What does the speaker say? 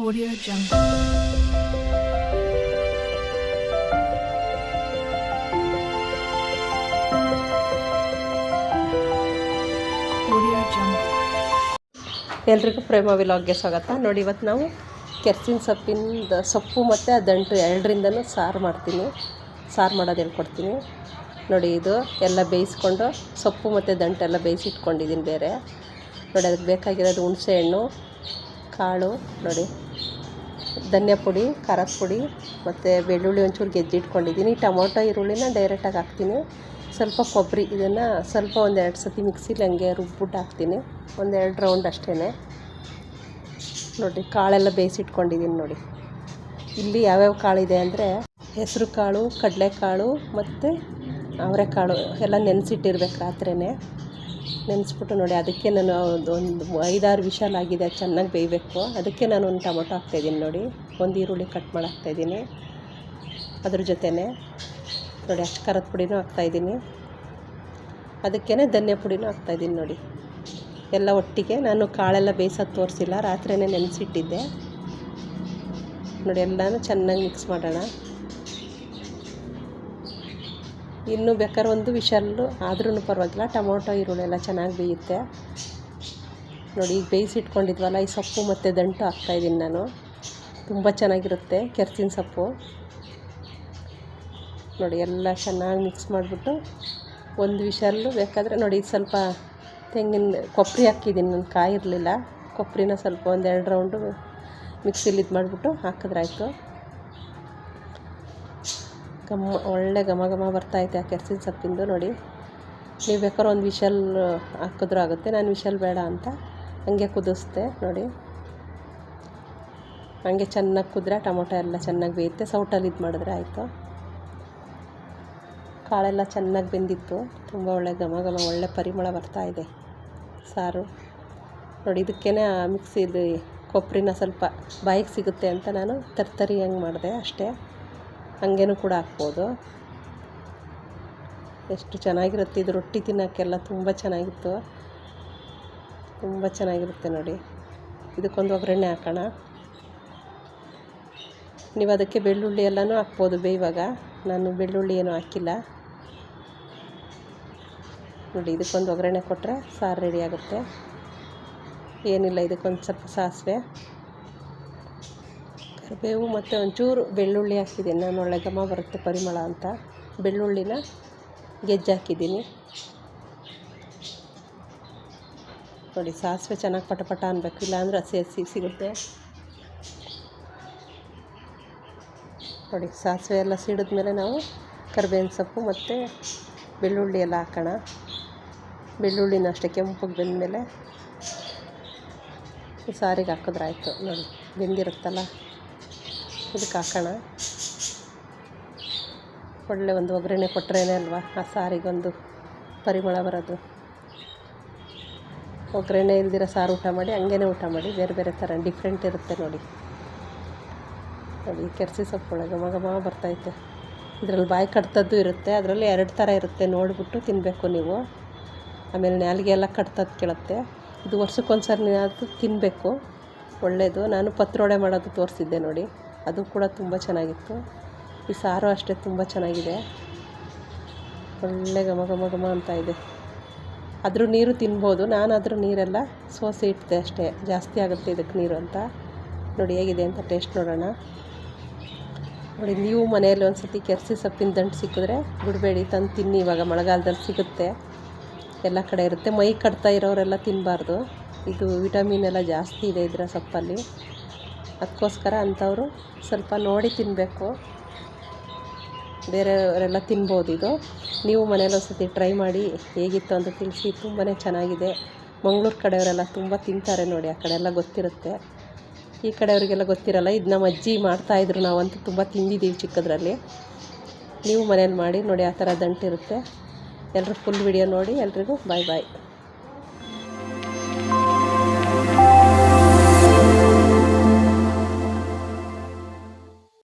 Audio Jungle. ಎಲ್ರಿಗೂ ಪ್ರೇಮ ವಿಲಾಗ್ಗೆ ಸ್ವಾಗತ. ನೋಡಿ, ಇವತ್ತು ನಾವು ಕೆರ್ಸಿನ ಸೊಪ್ಪಿಂದ ಸೊಪ್ಪು ಮತ್ತು ದಂಟು ಎರಡರಿಂದನೂ ಸಾರು ಮಾಡ್ತೀನಿ. ಸಾರು ಮಾಡೋದು ಹೇಳ್ಕೊಡ್ತೀನಿ ನೋಡಿ, ಇದು ಎಲ್ಲ ಬೇಯಿಸ್ಕೊಂಡು, ಸೊಪ್ಪು ಮತ್ತು ದಂಟೆಲ್ಲ ಬೇಯಿಸಿಟ್ಕೊಂಡಿದ್ದೀನಿ ಬೇರೆ. ನೋಡಿ, ಅದಕ್ಕೆ ಬೇಕಾಗಿರೋದು ಹುಣಸೆ ಹಣ್ಣು, ಕಾಳು, ನೋಡಿ. ಧನಿಯಾ ಪುಡಿ, ಖಾರದ ಪುಡಿ ಮತ್ತು ಬೆಳ್ಳುಳ್ಳಿ ಒಂಚೂರು ಗೆಜ್ಜಿಟ್ಕೊಂಡಿದ್ದೀನಿ. ಟೊಮೊಟೊ, ಈರುಳ್ಳಿನ ಡೈರೆಕ್ಟಾಗಿ ಹಾಕ್ತೀನಿ. ಸ್ವಲ್ಪ ಕೊಬ್ಬರಿ ಇದನ್ನು ಸ್ವಲ್ಪ ಒಂದೆರಡು ಸತಿ ಮಿಕ್ಸಿಲಿ ಹಂಗೆ ರುಬ್ಬಿಟ್ಟು ಹಾಕ್ತೀನಿ. ಒಂದೆರಡು ರೌಂಡ್ ಅಷ್ಟೇ ನೋಡಿ ಕಾಳೆಲ್ಲ ಬೇಯಿಸಿಟ್ಕೊಂಡಿದ್ದೀನಿ ನೋಡಿ. ಇಲ್ಲಿ ಯಾವ್ಯಾವ ಕಾಳಿದೆ ಅಂದರೆ ಹೆಸರು ಕಾಳು ಕಡಲೆಕಾಳು ಮತ್ತು ಅವರೆಕಾಳು ಎಲ್ಲ ನೆನೆಸಿಟ್ಟಿರ್ಬೇಕು ರಾತ್ರಿಯೇ ನೆನೆಸ್ಬಿಟ್ಟು ನೋಡಿ, ಅದಕ್ಕೆ ನಾನು ಒಂದು ಐದಾರು ವಿಶಾಲಾಗಿದೆ ಆಗಿದೆ ಚೆನ್ನಾಗಿ ಬೇಯಬೇಕು. ಅದಕ್ಕೆ ನಾನು ಒಂದು ಟೊಮೊಟೊ ಹಾಕ್ತಾಯಿದ್ದೀನಿ ನೋಡಿ, ಒಂದು ಈರುಳ್ಳಿ ಕಟ್ ಮಾಡಿ ಹಾಕ್ತಾಯಿದ್ದೀನಿ ಅದ್ರ ಜೊತೆನೇ. ನೋಡಿ, ಅಷ್ಟು ಖಾರದ ಪುಡಿನೂ ಹಾಕ್ತಾಯಿದ್ದೀನಿ. ಅದಕ್ಕೇ ಧನ್ಯ ಪುಡಿನೂ ಹಾಕ್ತಾಯಿದ್ದೀನಿ ನೋಡಿ. ಎಲ್ಲ ಒಟ್ಟಿಗೆ ನಾನು ಕಾಳೆಲ್ಲ ಬೇಯಿಸೋದು ತೋರಿಸಿಲ್ಲ ರಾತ್ರಿಯೇ ನೆನೆಸಿಟ್ಟಿದ್ದೆ. ನೋಡಿ, ಎಲ್ಲನೂ ಚೆನ್ನಾಗಿ ಮಿಕ್ಸ್ ಮಾಡೋಣ. ಇನ್ನೂ ಬೇಕಾದ್ರೆ ಒಂದು ವಿಷಲ್ಲು ಆದ್ರೂ ಪರವಾಗಿಲ್ಲ. ಟೊಮೊಟೊ, ಈರುಳ್ಳಿ ಎಲ್ಲ ಚೆನ್ನಾಗಿ ಬೇಯುತ್ತೆ. ನೋಡಿ, ಈಗ ಬೇಯಿಸಿಟ್ಕೊಂಡಿದ್ವಲ್ಲ, ಈ ಸೊಪ್ಪು ಮತ್ತು ದಂಟು ಹಾಕ್ತಾಯಿದ್ದೀನಿ ನಾನು. ತುಂಬ ಚೆನ್ನಾಗಿರುತ್ತೆ ಕೆರ್ಚಿನ ಸೊಪ್ಪು. ನೋಡಿ, ಎಲ್ಲ ಚೆನ್ನಾಗಿ ಮಿಕ್ಸ್ ಮಾಡಿಬಿಟ್ಟು ಒಂದು ವಿಷಲ್ಲು ಬೇಕಾದರೆ ನೋಡಿ ಸ್ವಲ್ಪ ತೆಂಗಿನ ಕೊಬ್ಬರಿ ಹಾಕಿದ್ದೀನಿ. ನಾನು ಕಾಯಿ ಇರಲಿಲ್ಲ ಕೊಬ್ಬರಿನ ಸ್ವಲ್ಪ ಒಂದು ಎರಡು ರೌಂಡು ಮಿಕ್ಸಿಲಿ ಇದು ಮಾಡಿಬಿಟ್ಟು ಹಾಕಿದ್ರಾಯ್ತು ಘಮ ಒಳ್ಳೆ ಘಮ ಘಮ ಬರ್ತೈತೆ ಆ ಕೆರ್ಸಿನ ಸೊಪ್ಪಿಂದು ನೋಡಿ. ನೀವು ಬೇಕಾದ್ರೆ ಒಂದು ವಿಶಲ್ ಹಾಕಿದ್ರೂ ಆಗುತ್ತೆ. ನಾನು ವಿಶಲ್ ಬೇಡ ಅಂತ ಹಂಗೆ ಕುದಿಸ್ದೆ ನೋಡಿ. ಹಂಗೆ ಚೆನ್ನಾಗಿ ಕುದ್ರೆ ಟೊಮೊಟೊ ಎಲ್ಲ ಚೆನ್ನಾಗಿ ಬೇಯುತ್ತೆ. ಸೌಟಲ್ಲಿ ಇದು ಮಾಡಿದ್ರೆ ಆಯಿತು. ಕಾಳೆಲ್ಲ ಚೆನ್ನಾಗಿ ಬೆಂದಿತ್ತು. ತುಂಬ ಒಳ್ಳೆ ಘಮ ಘಮ, ಒಳ್ಳೆ ಪರಿಮಳ ಬರ್ತಾ ಇದೆ ಸಾರು. ನೋಡಿ ಇದಕ್ಕೇ ಮಿಕ್ಸಿಲಿ ಕೊಬ್ಬರಿನ ಸ್ವಲ್ಪ ಬಾಯಿಗೆ ಸಿಗುತ್ತೆ ಅಂತ ನಾನು ತರ್ತರಿ ಹಂಗೆ ಮಾಡಿದೆ ಅಷ್ಟೇ. ಹಂಗೇನೂ ಕೂಡ ಹಾಕ್ಬೋದು. ಎಷ್ಟು ಚೆನ್ನಾಗಿರುತ್ತೆ ಇದು ರೊಟ್ಟಿ ತಿನ್ನೋಕ್ಕೆಲ್ಲ ತುಂಬ ಚೆನ್ನಾಗಿತ್ತು. ತುಂಬ ಚೆನ್ನಾಗಿರುತ್ತೆ ನೋಡಿ. ಇದಕ್ಕೊಂದು ಒಗ್ಗರಣೆ ಹಾಕೋಣ. ನೀವು ಅದಕ್ಕೆ ಬೆಳ್ಳುಳ್ಳಿ ಎಲ್ಲನೂ ಹಾಕ್ಬೋದು ಬೇಯುವಾಗ ನಾನು ಬೆಳ್ಳುಳ್ಳಿ ಏನೂ ಹಾಕಿಲ್ಲ. ನೋಡಿ, ಇದಕ್ಕೊಂದು ಒಗ್ಗರಣೆ ಕೊಟ್ಟರೆ ಸಾರು ರೆಡಿ ಆಗುತ್ತೆ. ಏನಿಲ್ಲ, ಇದಕ್ಕೊಂದು ಸ್ವಲ್ಪ ಸಾಸಿವೆ. ಕರಿಬೇವು ಮತ್ತು ಒಂಚೂರು ಬೆಳ್ಳುಳ್ಳಿ ಹಾಕಿದ್ದೀನಿ. ನಾನು ಒಳ್ಳೆ ಘಮ ಬರುತ್ತೆ ಪರಿಮಳ ಅಂತ. ಬೆಳ್ಳುಳ್ಳಿನ ಗೆಜ್ಜೆ ಹಾಕಿದ್ದೀನಿ. ನೋಡಿ, ಸಾಸಿವೆ ಚೆನ್ನಾಗಿ ಪಟ ಪಟ ಅನ್ಬೇಕು. ಇಲ್ಲಾಂದ್ರೆ ಹಸಿ ಹಸಿ ಸಿಗುತ್ತೆ. ನೋಡಿ, ಸಾಸಿವೆ ಎಲ್ಲ ಸಿಡಿದ್ಮೇಲೆ ನಾವು ಕರಿಬೇವಿನ ಸೊಪ್ಪು ಮತ್ತು ಬೆಳ್ಳುಳ್ಳಿ ಎಲ್ಲ ಹಾಕೋಣ. ಬೆಳ್ಳುಳ್ಳಿನ ಅಷ್ಟೇ, ಕೆಂಪಗೆ ಬೆಂದಮೇಲೆ ಸಾರಿಗೆ ಹಾಕಿದ್ರೆ ಆಯಿತು. ನೋಡಿ, ಬೆಂದಿರುತ್ತಲ್ಲ. ಇದಕ್ಕೆ ಹಾಕೋಣ. ಒಳ್ಳೆ ಒಂದು ಒಗ್ಗರಣೆ ಕೊಟ್ಟರೇನೆ ಅಲ್ವಾ? ಆ ಸಾರಿಗೊಂದು ಪರಿಮಳ ಬರೋದು. ಒಗ್ಗರಣೆ ಇಲ್ದಿರೋ ಸಾರು ಊಟ ಮಾಡಿ, ಹಂಗೇನೆ ಊಟ ಮಾಡಿ. ಬೇರೆ ಬೇರೆ ಥರ ಡಿಫ್ರೆಂಟ್ ಇರುತ್ತೆ ನೋಡಿ. ನೋಡಿ, ಕೆರೆಸಿ ಸೊಪ್ಪು ಒಳಗೆ ಮಗ ಘಮ ಬರ್ತೈತೆ ಇದರಲ್ಲಿ ಬಾಯಿ ಕಟ್ತದ್ದು ಇರುತ್ತೆ, ಅದರಲ್ಲಿ ಎರಡು ಥರ ಇರುತ್ತೆ. ನೋಡಿಬಿಟ್ಟು ತಿನ್ನಬೇಕು ನೀವು. ಆಮೇಲೆ ನಾಲಿಗೆ ಎಲ್ಲ ಕಟ್ತದ್ದು ಕೇಳುತ್ತೆ. ಇದು ವರ್ಷಕ್ಕೊಂದು ಸರಿ ಅದು ತಿನ್ನಬೇಕು ಒಳ್ಳೆಯದು ನಾನು ಪತ್ರೊಡೆ ಮಾಡೋದು ತೋರಿಸಿದ್ದೆ ನೋಡಿ. ಅದು ಕೂಡ ತುಂಬ ಚೆನ್ನಾಗಿತ್ತು. ಈ ಸಾರು ಅಷ್ಟೇ ತುಂಬ ಚೆನ್ನಾಗಿದೆ. ಒಳ್ಳೆ ಘಮ ಘಮ ಘಮ ಅಂತ ಇದೆ. ಅದ್ರ ನೀರು ತಿನ್ಬೋದು. ನಾನು ಅದ್ರ ನೀರೆಲ್ಲ ಸೋಸಿ ಇಟ್ಟಿದೆ ಅಷ್ಟೇ. ಜಾಸ್ತಿ ಆಗುತ್ತೆ ಇದಕ್ಕೆ ನೀರು ಅಂತ. ನೋಡಿ ಹೇಗಿದೆ ಅಂತ ಟೇಸ್ಟ್ ನೋಡೋಣ. ನೋಡಿ, ನೀವು ಮನೆಯಲ್ಲಿ ಒಂದು ಸತಿ ಕೆರ್ಸಿ ಸೊಪ್ಪಿನ ದಂಟು ಸಿಕ್ಕಿದ್ರೆ ಬಿಡಬೇಡಿ. ತಂದು ತಿನ್ನಿ, ಇವಾಗ ಮಳೆಗಾಲದಲ್ಲಿ ಸಿಗುತ್ತೆ. ಎಲ್ಲ ಕಡೆ ಇರುತ್ತೆ. ಮೈ ಕಟ್ತಾ ಇರೋರೆಲ್ಲ ತಿನ್ನಬಾರ್ದು ಇದು ವಿಟಮಿನ್ ಎಲ್ಲ ಜಾಸ್ತಿ ಇದೆ ಇದರ ಸೊಪ್ಪಲ್ಲಿ. ಅದಕ್ಕೋಸ್ಕರ ಅಂಥವರು ಸ್ವಲ್ಪ ನೋಡಿ ತಿನ್ನಬೇಕು. ಬೇರೆಯವರೆಲ್ಲ ತಿನ್ಬೋದು ಇದು. ನೀವು ಮನೇಲಿ ಒಂದ್ಸತಿ ಟ್ರೈ ಮಾಡಿ ಹೇಗಿತ್ತು ಅಂತ ತಿಳಿಸಿ. ತುಂಬಾ ಚೆನ್ನಾಗಿದೆ. ಮಂಗಳೂರು ಕಡೆಯವರೆಲ್ಲ ತುಂಬ ತಿಂತಾರೆ ನೋಡಿ, ಆ ಕಡೆ ಎಲ್ಲ ಗೊತ್ತಿರುತ್ತೆ. ಈ ಕಡೆಯವರಿಗೆಲ್ಲ ಗೊತ್ತಿರಲ್ಲ ಇದು ನಮ್ಮ ಅಜ್ಜಿ ಮಾಡ್ತಾಯಿದ್ರು ನಾವಂತೂ ತುಂಬ ತಿಂದಿದ್ದೀವಿ ಚಿಕ್ಕದ್ರಲ್ಲಿ. ನೀವು ಮನೇಲಿ ಮಾಡಿ ನೋಡಿ, ಆ ಥರ ದಂಟಿರುತ್ತೆ. ಎಲ್ಲರೂ ಫುಲ್ ವಿಡಿಯೋ ನೋಡಿ, ಎಲ್ರಿಗೂ ಬಾಯ್ ಬಾಯ್